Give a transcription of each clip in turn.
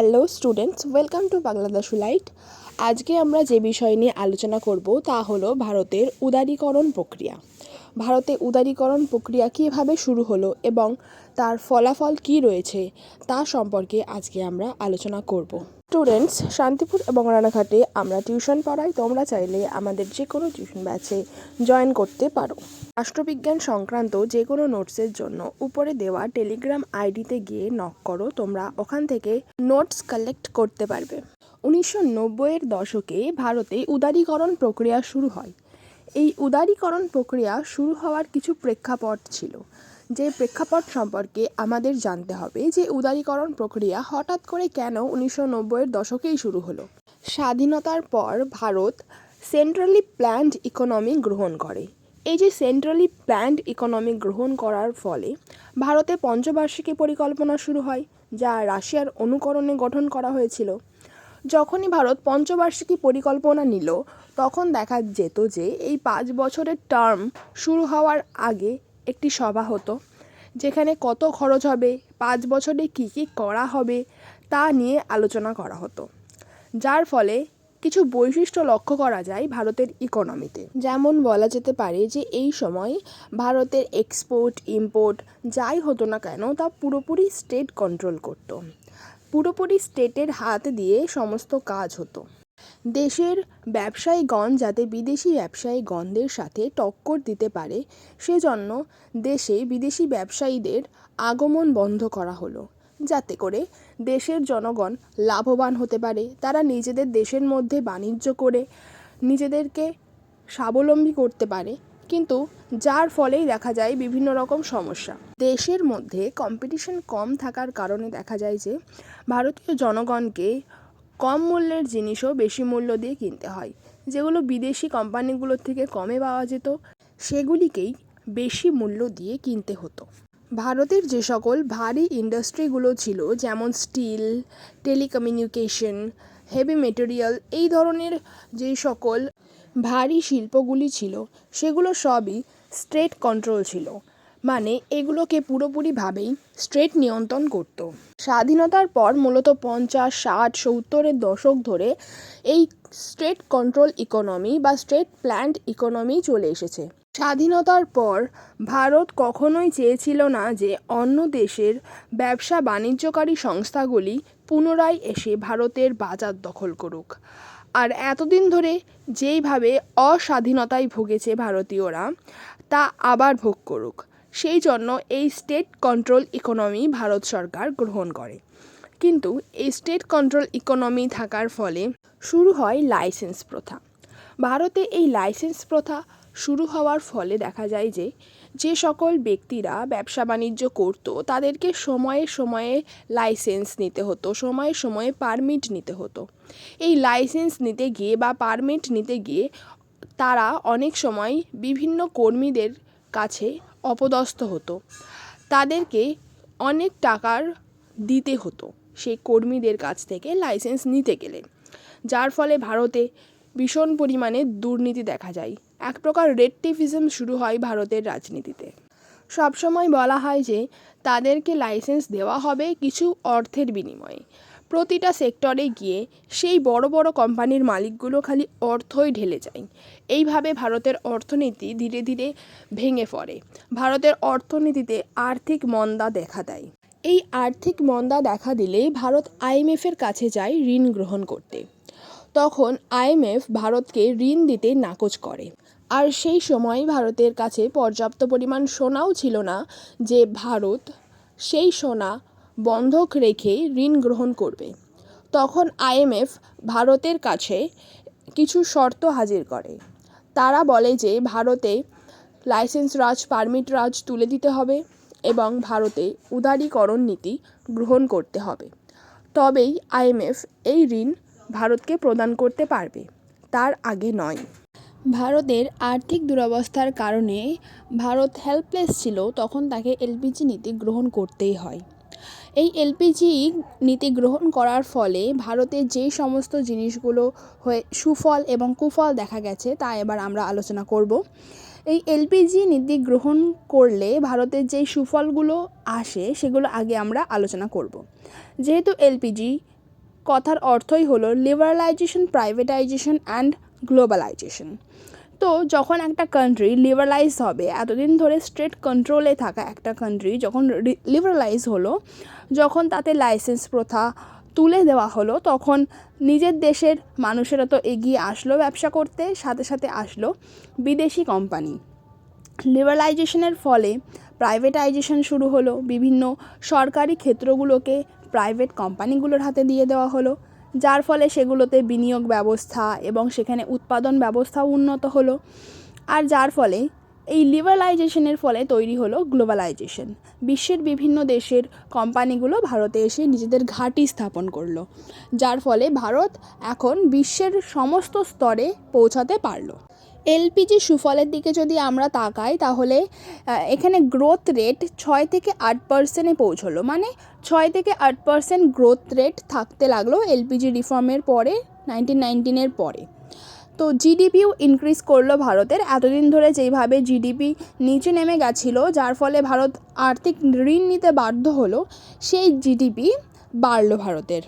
Hello students welcome to Bangladesh light আজকে আমরা যে বিষয় নিয়ে আলোচনা করব তা হলো ভারতের উদারীকরণ প্রক্রিয়া। ভারতে উদারীকরণ প্রক্রিয়া কীভাবে শুরু হলো এবং তার ফলাফল কী রয়েছে তা সম্পর্কে আজকে আমরা আলোচনা করব। স্টুডেন্টস শান্তিপুর এবং রানাঘাটে আমরা টিউশন পড়াই, তোমরা চাইলে আমাদের যে কোনো টিউশন ব্যাচে জয়েন করতে পারো। রাষ্ট্রবিজ্ঞান সংক্রান্ত যে কোনো নোটসের জন্য উপরে দেওয়া টেলিগ্রাম আইডিতে গিয়ে নক করো, তোমরা ওখান থেকে নোটস কালেক্ট করতে পারবে। উনিশশো নব্বইয়ের দশকে ভারতে উদারীকরণ প্রক্রিয়া শুরু হয়। এই উদারীকরণ প্রক্রিয়া শুরু হওয়ার কিছু প্রেক্ষাপট ছিল। যে প্রেক্ষাপট সম্পর্কে আমাদের জানতে হবে যে উদারীকরণ প্রক্রিয়া হঠাৎ করে কেন উনিশশো নব্বইয়ের দশকেই শুরু হলো। স্বাধীনতার পর ভারত সেন্ট্রালি প্ল্যান্ড ইকোনমি গ্রহণ করে। এই যে সেন্ট্রালি প্ল্যান্ড ইকোনমি গ্রহণ করার ফলে ভারতে পঞ্চবার্ষিকী পরিকল্পনা শুরু হয়, যা রাশিয়ার অনুকরণে গঠন করা হয়েছিল। যখনই ভারত পঞ্চবার্ষিকী পরিকল্পনা নিল, তখন দেখা যেত যে এই পাঁচ বছরের টার্ম শুরু হওয়ার আগে একটি সভা হতো, যেখানে কত খরচ হবে, পাঁচ বছরে কী কী করা হবে তা নিয়ে আলোচনা করা হতো। যার ফলে কিছু বৈশিষ্ট্য লক্ষ্য করা যায় ভারতের ইকোনমিতে যেমন বলা যেতে পারে যে, এই সময় ভারতের এক্সপোর্ট ইম্পোর্ট যাই হতো না কেন, তা পুরোপুরি স্টেট কন্ট্রোল করতো। পুরোপুরি স্টেটের হাত দিয়ে সমস্ত কাজ হতো। দেশের ব্যবসায়ীগণ যাতে বিদেশি ব্যবসায়ীগণদের সাথে টক্কর দিতে পারে, সেজন্য দেশে বিদেশি ব্যবসায়ীদের আগমন বন্ধ করা হলো। যাতে করে দেশের জনগণ লাভবান হতে পারে। তারা নিজেদের দেশের মধ্যে বাণিজ্য করে, নিজেদেরকে স্বাবলম্বী করতে পারে। কিন্তু যার ফলেই দেখা যায় বিভিন্ন রকম সমস্যা। দেশের মধ্যে কম্পিটিশন কম থাকার কারণে দেখা যায় যে, ভারতীয় জনগণকে কম মূল্যের জিনিসও বেশি মূল্য দিয়ে কিনতে হয়। যেগুলো বিদেশি কোম্পানিগুলোর থেকে কমে পাওয়া যেত, সেগুলিকেই বেশি মূল্য দিয়ে কিনতে হতো। ভারতের যে সকল ভারী ইন্ডাস্ট্রিগুলো ছিল, যেমন স্টিল, টেলিকমিউনিকেশন, হেভি মেটেরিয়াল, এই ধরনের যে সকল ভারী শিল্পগুলি ছিল, সেগুলো সবই স্টেট কন্ট্রোল ছিল। মানে এগুলোকে পুরোপুরিভাবেই স্টেট নিয়ন্ত্রণ করত। স্বাধীনতার পর মূলত পঞ্চাশ, ষাট, সত্তরের দশক ধরে এই স্টেট কন্ট্রোল ইকোনমি বা স্টেট প্ল্যান্ড ইকোনমি চলে এসেছে। স্বাধীনতার পর ভারত কখনোই চেয়েছিল না যে অন্য দেশের ব্যবসা বাণিজ্যকারী সংস্থাগুলি পুনরায় এসে ভারতের বাজার দখল করুক। আর এতদিন ধরে যেইভাবে অস্বাধীনতায় ভুগেছে ভারতীয়রা, তা আবার ভোগ করুক। সেই জন্য এই স্টেট কন্ট্রোল ইকোনমি ভারত সরকার গ্রহণ করে। কিন্তু এই স্টেট কন্ট্রোল ইকোনমি থাকার ফলে শুরু হয় লাইসেন্স প্রথা। ভারতে এই লাইসেন্স প্রথা শুরু হওয়ার ফলে দেখা যায় যে যে সকল ব্যক্তিরা ব্যবসা বাণিজ্য করতো, তাদেরকে সময়ে সময়ে লাইসেন্স নিতে হতো, সময়ে সময়ে পারমিট নিতে হতো। এই লাইসেন্স নিতে গিয়ে বা পারমিট নিতে গিয়ে তারা অনেক সময় বিভিন্ন কর্মীদের কাছে অপদস্থ হতো। তাদেরকে অনেক টাকার দিতে হতো সেই কর্মীদের কাছ থেকে লাইসেন্স নিতে গেলে। যার ফলে ভারতে ভীষণ পরিমাণে দুর্নীতি দেখা যায়। এক প্রকার রেডটিভিজম শুরু হয় ভারতের রাজনীতিতে। সবসময় বলা হয় যে, তাদেরকে লাইসেন্স দেওয়া হবে কিছু অর্থের বিনিময়ে। প্রতিটা সেক্টরে গিয়ে সেই বড় বড় কোম্পানির মালিকগুলো খালি অর্থই ঢেলে যায়। এইভাবে ভারতের অর্থনীতি ধীরে ধীরে ভেঙে পড়ে। ভারতের অর্থনীতিতে আর্থিক মন্দা দেখা দেয়। এই আর্থিক মন্দা দেখা দিলে ভারত আইএমএফের কাছে যায় ঋণ গ্রহণ করতে। তখন আইএমএফ ভারতকে ঋণ দিতে নাকচ করে। আর সেই সময় ভারতের কাছে পর্যাপ্ত পরিমাণ সোনাও ছিল না যে ভারত সেই সোনা বন্ধক রেখে ঋণ গ্রহণ করবে। তখন আইএমএফ ভারতের কাছে কিছু শর্ত হাজির করে। তারা বলে যে ভারতে লাইসেন্স রাজ, পারমিট রাজ তুলে দিতে হবে এবং ভারতে উদারীকরণ নীতি গ্রহণ করতে হবে। তবেই আইএমএফ এই ঋণ ভারতকে প্রদান করতে পারবে, তার আগে নয়। ভারতের আর্থিক দুরবস্থার কারণে ভারত হেল্পলেস ছিল, তখন তাকে এলপিজি নীতি গ্রহণ করতেই হয়। এই এলপিজি নীতি গ্রহণ করার ফলে ভারতে যে সমস্ত জিনিসগুলো হয়ে, সুফল এবং কুফল দেখা গেছে, তা এবার আমরা আলোচনা করব। এই এলপিজি নীতি গ্রহণ করলে ভারতের যেই সুফলগুলো আসে, সেগুলো আগে আমরা আলোচনা করব। যেহেতু এলপিজি কথার অর্থই হলো লিবারালাইজেশন প্রাইভেটাইজেশন অ্যান্ড গ্লোবালাইজেশন তো যখন একটা কান্ট্রি লিবারালাইজ হবে, এতদিন ধরে স্ট্রেট কন্ট্রোলে থাকা একটা কান্ট্রি যখন লিবারালাইজ হলো, যখন তাতে লাইসেন্স প্রথা তুলে দেওয়া হলো, তখন নিজের দেশের মানুষেরা তো এগিয়ে আসলো ব্যবসা করতে, সাথে সাথে আসলো বিদেশি কোম্পানি লিবারালাইজেশনের ফলে প্রাইভেটাইজেশন শুরু হলো, বিভিন্ন সরকারি ক্ষেত্রগুলোকে প্রাইভেট কোম্পানিগুলোর হাতে দিয়ে দেওয়া হলো। যার ফলে সেগুলোতে বিনিয়োগ ব্যবস্থা এবং সেখানে উৎপাদন ব্যবস্থাও উন্নত হলো। আর যার ফলে এই লিবারালাইজেশনের ফলে তৈরি হলো গ্লোবালাইজেশন বিশ্বের বিভিন্ন দেশের কোম্পানিগুলো ভারতে এসে নিজেদের ঘাঁটি স্থাপন করল, যার ফলে ভারত এখন বিশ্বের সমস্ত স্তরে পৌঁছাতে পারল। এলপিজি সুফলের দিকে যদি আমরা তাকাই, তাহলে এখানে গ্রোথ রেট ছয় থেকে আট পার্সেন্টে পৌঁছলো। মানে ছয় থেকে আট পার্সেন্ট গ্রোথ রেট থাকতে লাগল এলপিজি রিফর্মের পরে নাইনটিন নাইনটিনের পরে। তো জিডিপিও ইনক্রিজ করল ভারতের। এতদিন ধরে যেইভাবে জিডিপি নিচে নেমে গেছিল, যার ফলে ভারত আর্থিক ঋণ নিতে বাধ্য হলো, সেই জিডিপি বাড়লো ভারতের।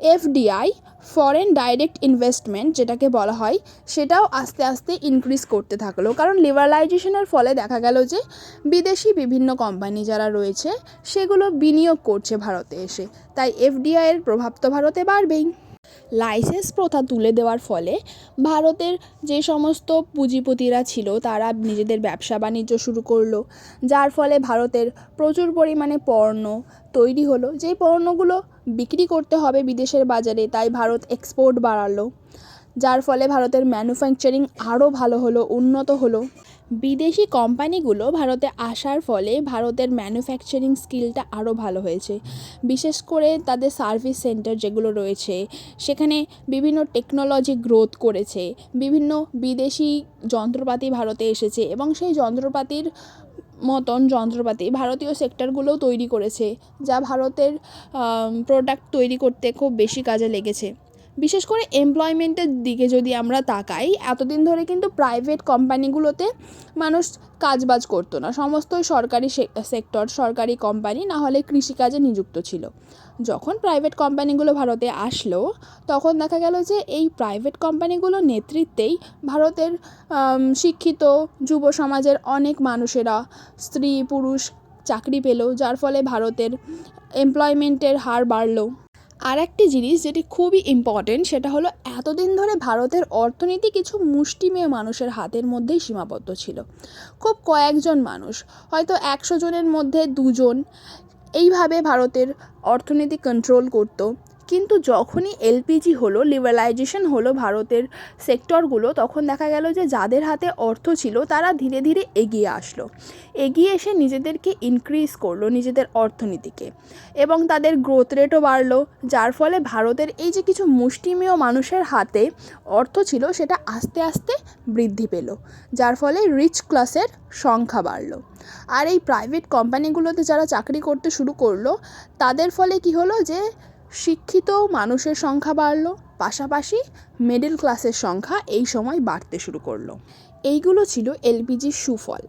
এফডিআই ফরেন ডাইরেক্ট ইনভেস্টমেন্ট যেটাকে বলা হয়, সেটাও আস্তে আস্তে ইনক্রিজ করতে থাকল। কারণ লিবারালাইজেশনের ফলে দেখা গেল যে বিদেশি বিভিন্ন কোম্পানি যারা রয়েছে, সেগুলো বিনিয়োগ করছে ভারতে এসে। তাই এফডিআই এর প্রভাব তো ভারতে বাড়বেই। লাইসেন্স প্রথা তুলে দেওয়ার ফলে ভারতের যে সমস্ত পুঁজিপতিরা ছিল, তারা নিজেদের ব্যবসা বাণিজ্য শুরু করল। যার ফলে ভারতের প্রচুর পরিমাণে পণ্য তৈরি হলো। যেই পণ্যগুলো বিক্রি করতে হবে বিদেশের বাজারে, তাই ভারত এক্সপোর্ট বাড়ালো। যার ফলে ভারতের ম্যানুফ্যাকচারিং আরও ভালো হলো, উন্নত হলো। বিদেশি কোম্পানিগুলো ভারতে আসার ফলে ভারতের ম্যানুফ্যাকচারিং স্কিলটা আরও ভালো হয়েছে। বিশেষ করে তাদের সার্ভিস সেন্টার যেগুলো রয়েছে, সেখানে বিভিন্ন টেকনোলজি গ্রোথ করেছে। বিভিন্ন বিদেশি যন্ত্রপাতি ভারতে এসেছে এবং সেই যন্ত্রপাতির মতন যন্ত্রপাতি ভারতীয় সেক্টরগুলোও তৈরি করেছে, যা ভারতের প্রোডাক্ট তৈরি করতে খুব বেশি কাজে লেগেছে। বিশেষ করে এমপ্লয়মেন্টের দিকে যদি আমরা তাকাই, এতদিন ধরে কিন্তু প্রাইভেট কোম্পানিগুলোতে মানুষ কাজবাজ করতো না। সমস্তই সরকারি সেক্টর সরকারি কোম্পানি না হলে কৃষিকাজে নিযুক্ত ছিল। যখন প্রাইভেট কোম্পানিগুলো ভারতে আসলো, তখন দেখা গেল যে এই প্রাইভেট কোম্পানিগুলোর নেতৃত্বেই ভারতের শিক্ষিত যুব সমাজের অনেক মানুষেরা স্ত্রী, পুরুষ চাকরি পেল, যার ফলে ভারতের এমপ্লয়মেন্টের হার বাড়লো। আর একটি জিনিস যেটি খুবই ইম্পর্টেন্ট সেটা হলো এতদিন ধরে ভারতের অর্থনীতি কিছু মুষ্টিমেয় মানুষের হাতের মধ্যেই সীমাবদ্ধ ছিল। খুব কয়েকজন মানুষ, হয়তো একশো জনের মধ্যে দুজন, এইভাবে ভারতের অর্থনীতি কন্ট্রোল করতো। কিন্তু যখনই এলপিজি হলো লিবারালাইজেশন হলো ভারতের সেক্টরগুলো তখন দেখা গেল যে যাদের হাতে অর্থ ছিল, তারা ধীরে ধীরে এগিয়ে আসলো। এগিয়ে এসে নিজেদেরকে ইনক্রিজ করল নিজেদের অর্থনীতিকে এবং তাদের গ্রোথ রেটও বাড়লো, যার ফলে ভারতের এই যে কিছু মুষ্টিমেয় মানুষের হাতে অর্থ ছিল, সেটা আস্তে আস্তে বৃদ্ধি পেল, যার ফলে রিচ ক্লাসের সংখ্যা বাড়লো। আর এই প্রাইভেট কোম্পানিগুলোতে যারা চাকরি করতে শুরু করল, তাদের ফলে কি হলো যে শিক্ষিত মানুষের সংখ্যা বাড়লো, পাশাপাশি মিডল ক্লাসের সংখ্যা এই সময় বাড়তে শুরু করল। এইগুলো ছিল এলপিজির সুফল।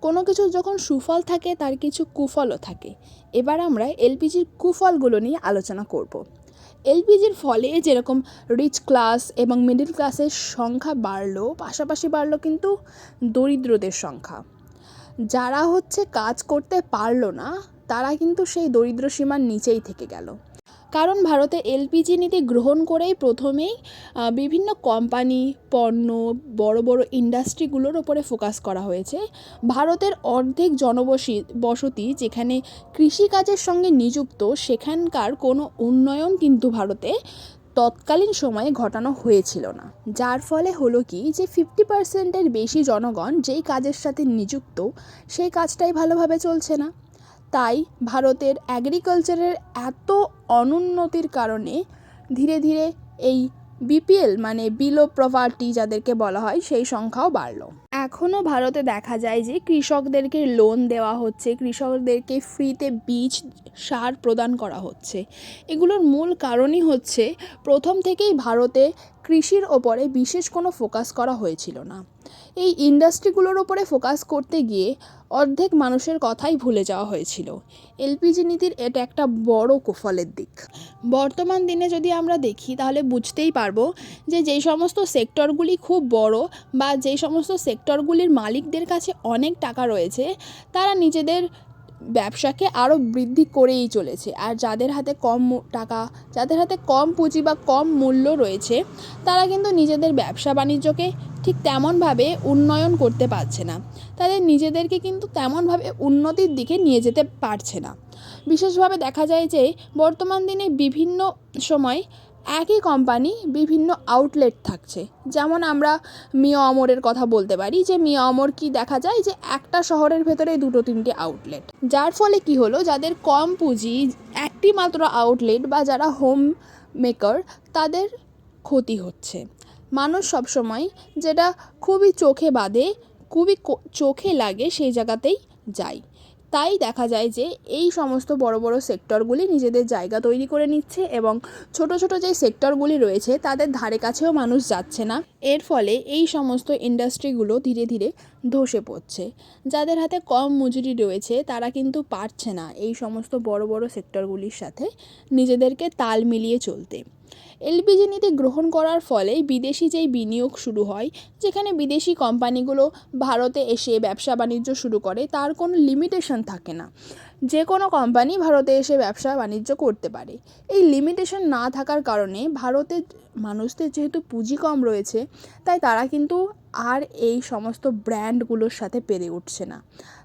কোনো কিছু যখন সুফল থাকে, তার কিছু কুফলও থাকে। এবার আমরা এলপিজির কুফলগুলো নিয়ে আলোচনা করব। এলপিজির ফলে যেরকম রিচ ক্লাস এবং মিডল ক্লাসের সংখ্যা বাড়লো, পাশাপাশি বাড়লো কিন্তু দরিদ্রদের সংখ্যা। যারা হচ্ছে কাজ করতে পারল না, তারা কিন্তু সেই দরিদ্র সীমার নিচেই থেকে গেল। কারণ ভারতে এলপিজি নীতি গ্রহণ করেই প্রথমেই বিভিন্ন কোম্পানি, পণ্য, বড় বড় ইন্ডাস্ট্রিগুলোর ওপরে ফোকাস করা হয়েছে। ভারতের অর্ধেক জনবসী, বসতি যেখানে কৃষিকাজের সঙ্গে নিযুক্ত, সেখানকার কোনো উন্নয়ন কিন্তু ভারতে তৎকালীন সময়ে ঘটানো হয়েছিল না। যার ফলে হলো কি যে ফিফটি পার্সেন্টের বেশি জনগণ যেই কাজের সাথে নিযুক্ত, সেই কাজটাই ভালোভাবে চলছে না। তাই ভারতের অ্যাগ্রিকালচারের এত অনুন্নতির কারণে ধীরে ধীরে এই বিপিএল মানে বিলো প্রভার্টি যাদেরকে বলা হয়, সেই সংখ্যাও বাড়লো। এখনও ভারতে দেখা যায় যে কৃষকদেরকে লোন দেওয়া হচ্ছে, কৃষকদেরকে ফ্রিতে বীজ, সার প্রদান করা হচ্ছে। এগুলোর মূল কারণই হচ্ছে, প্রথম থেকেই ভারতে কৃষির ওপরে বিশেষ কোনো ফোকাস করা হয়েছিল না। এই ইন্ডাস্ট্রিগুলোর ওপরে ফোকাস করতে গিয়ে অর্ধেক মানুষের কথাই ভুলে যাওয়া হয়েছিল। এলপিজি নীতির এটা একটা বড় কুফলের দিক। বর্তমান দিনে যদি আমরা দেখি, তাহলে বুঝতেই পারব যে যেই সমস্ত সেক্টরগুলি খুব বড় বা যেই সমস্ত সেক্টরগুলির মালিকদের কাছে অনেক টাকা রয়েছে, তারা নিজেদের ব্যবসাকে আরও বৃদ্ধি করেই চলেছে। আর যাদের হাতে কম টাকা, যাদের হাতে কম পুঁজি বা কম মূল্য রয়েছে, তারা কিন্তু নিজেদের ব্যবসা বাণিজ্যকে ঠিক তেমনভাবে উন্নয়ন করতে পারছে না। তাদের নিজেদেরকে কিন্তু তেমনভাবে উন্নতির দিকে নিয়ে যেতে পারছে না। বিশেষভাবে দেখা যায় যে, বর্তমান দিনে বিভিন্ন সময় একই কোম্পানি বিভিন্ন আউটলেট থাকছে। যেমন আমরা মিয়া অমরের কথা বলতে পারি যে মিয়া অমর কি দেখা যায় যে একটা শহরের ভেতরে দুটো তিনটে আউটলেট যার ফলে কি হলো? যাদের কম পুঁজি একটি মাত্র আউটলেট বা যারা হোম মেকার তাদের ক্ষতি হচ্ছে। মানুষ সবসময় যেটা খুবই চোখে বাঁধে, খুবই চোখে লাগে সেই জায়গাতেই যায়। তাই দেখা যায় যে এই সমস্ত বড় বড় সেক্টরগুলি নিজেদের জায়গা তৈরি করে নিচ্ছে এবং ছোট ছোট যেই সেক্টরগুলি রয়েছে তাদের ধারে কাছেও মানুষ যাচ্ছে না। এর ফলে এই সমস্ত ইন্ডাস্ট্রিগুলো ধীরে ধীরে ধসে পড়ছে। যাদের হাতে কম মজুরি রয়েছে তারা কিন্তু পারছে না এই সমস্ত বড় বড় সেক্টরগুলির সাথে নিজেদেরকে তাল মিলিয়ে চলতে। এলপিজি নীতি গ্রহণ করার ফলে বিদেশি যেই বিনিয়োগ শুরু হয়, যেখানে বিদেশি কোম্পানিগুলো ভারতে এসে ব্যবসা বাণিজ্য শুরু করে, তার কোনো লিমিটেশন থাকে না। যে কোনো কোম্পানি ভারতে এসে ব্যবসা বাণিজ্য করতে পারে। এই লিমিটেশন না থাকার কারণে ভারতের মানুষদের যেহেতু পুঁজি কম রয়েছে, তাই তারা কিন্তু আর এই সমস্ত ব্র্যান্ডগুলোর সাথে পেরে উঠছে না।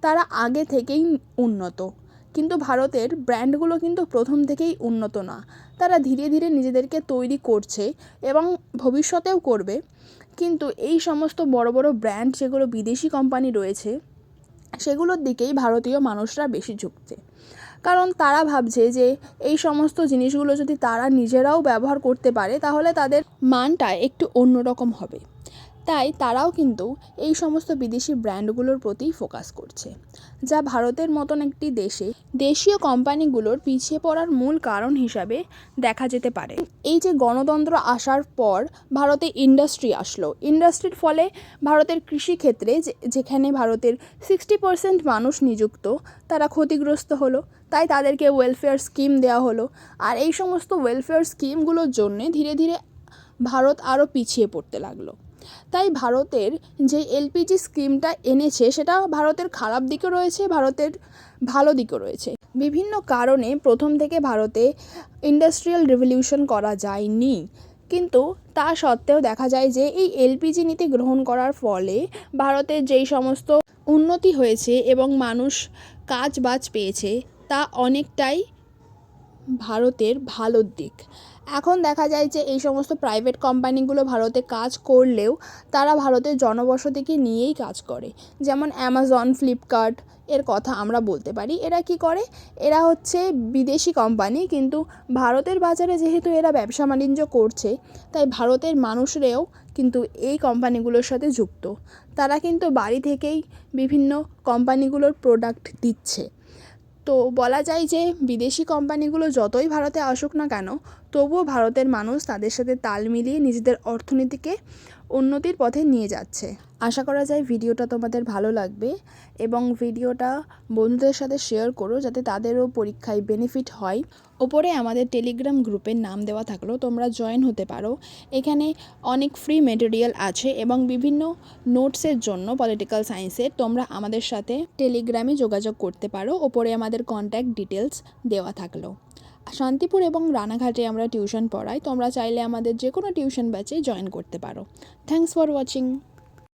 তারা আগে থেকেই উন্নত। কিন্তু ভারতের ব্র্যান্ডগুলো কিন্তু প্রথম থেকেই উন্নত না। তারা ধীরে ধীরে নিজেদেরকে তৈরি করছে এবং ভবিষ্যতেও করবে। কিন্তু এই সমস্ত বড় বড় ব্র্যান্ড যেগুলো বিদেশি কোম্পানি রয়েছে, সেগুলোর দিকেই ভারতীয় মানুষরা বেশি ঝুঁকছে। কারণ তারা ভাবছে যে এই সমস্ত জিনিসগুলো যদি তারা নিজেরাও ব্যবহার করতে পারে, তাহলে তাদের মানটা একটু অন্যরকম হবে। তাই তারাও কিন্তু এই সমস্ত বিদেশি ব্র্যান্ডগুলোর প্রতিই ফোকাস করছে, যা ভারতের মতন একটি দেশে দেশীয় কোম্পানিগুলোর পিছিয়ে পড়ার মূল কারণ হিসাবে দেখা যেতে পারে। এই যে গণতন্ত্র আসার পর ভারতে ইন্ডাস্ট্রি আসলো, ইন্ডাস্ট্রির ফলে ভারতের কৃষিক্ষেত্রে যেখানে ভারতের সিক্সটি পার্সেন্ট মানুষ নিযুক্ত, তারা ক্ষতিগ্রস্ত হলো, তাই তাদেরকে ওয়েলফেয়ার স্কিম দেওয়া হলো, আর এই সমস্ত ওয়েলফেয়ার স্কিমগুলোর জন্যে ধীরে ধীরে ভারত আরও পিছিয়ে পড়তে লাগল। তাই ভারতের যে এলপিজি স্কিমটা এনেছে, সেটা ভারতের খারাপ দিকও রয়েছে, ভারতের ভালো দিকও রয়েছে। বিভিন্ন কারণে প্রথম থেকে ভারতে ইন্ডাস্ট্রিয়াল রেভলিউশন করা যায়নি। কিন্তু তা সত্ত্বেও দেখা যায় যে, এই এলপিজি নীতি গ্রহণ করার ফলে ভারতের যেই সমস্ত উন্নতি হয়েছে এবং মানুষ কাজ বাজ পেয়েছে, তা অনেকটাই ভারতের ভালোর দিক। এখন দেখা যায় যে এই সমস্ত প্রাইভেট কোম্পানিগুলো ভারতে কাজ করলেও তারা ভারতের জনবসতিকে নিয়েই কাজ করে। যেমন অ্যামাজন ফ্লিপকার্ট এর কথা আমরা বলতে পারি। এরা কি করে? এরা হচ্ছে বিদেশি কোম্পানি কিন্তু ভারতের বাজারে যেহেতু এরা ব্যবসা বাণিজ্য করছে, তাই ভারতের মানুষরাও কিন্তু এই কোম্পানিগুলোর সাথে যুক্ত। তারা কিন্তু বাড়ি থেকেই বিভিন্ন কোম্পানিগুলোর প্রোডাক্ট দিচ্ছে। তো বলা যায় যে বিদেশি কোম্পানিগুলো যতই ভারতে আসুক না কেন, তবুও ভারতের মানুষ তাদের সাথে তাল মিলিয়ে নিজেদের অর্থনীতিকে উন্নতির পথে নিয়ে যাচ্ছে। আশা করা যায় ভিডিওটা তোমাদের ভালো লাগবে এবং ভিডিওটা বন্ধুদের সাথে শেয়ার করো যাতে তাদেরও পরীক্ষায় বেনিফিট হয়। ওপরে আমাদের টেলিগ্রাম গ্রুপের নাম দেওয়া থাকল, তোমরা জয়েন হতে পারো। এখানে অনেক ফ্রি মেটেরিয়াল আছে এবং বিভিন্ন নোটসের জন্য পলিটিক্যাল সায়েন্সের তোমরা আমাদের সাথে টেলিগ্রামে যোগাযোগ করতে পারো। ওপরে আমাদের কন্ট্যাক্ট ডিটেলস দেওয়া থাকল। শান্তিপুর এবং রানাঘাটে আমরা টিউশন পড়াই, তোমরা চাইলে আমাদের যে কোনো টিউশন ব্যাচে জয়েন করতে পারো। Thanks for watching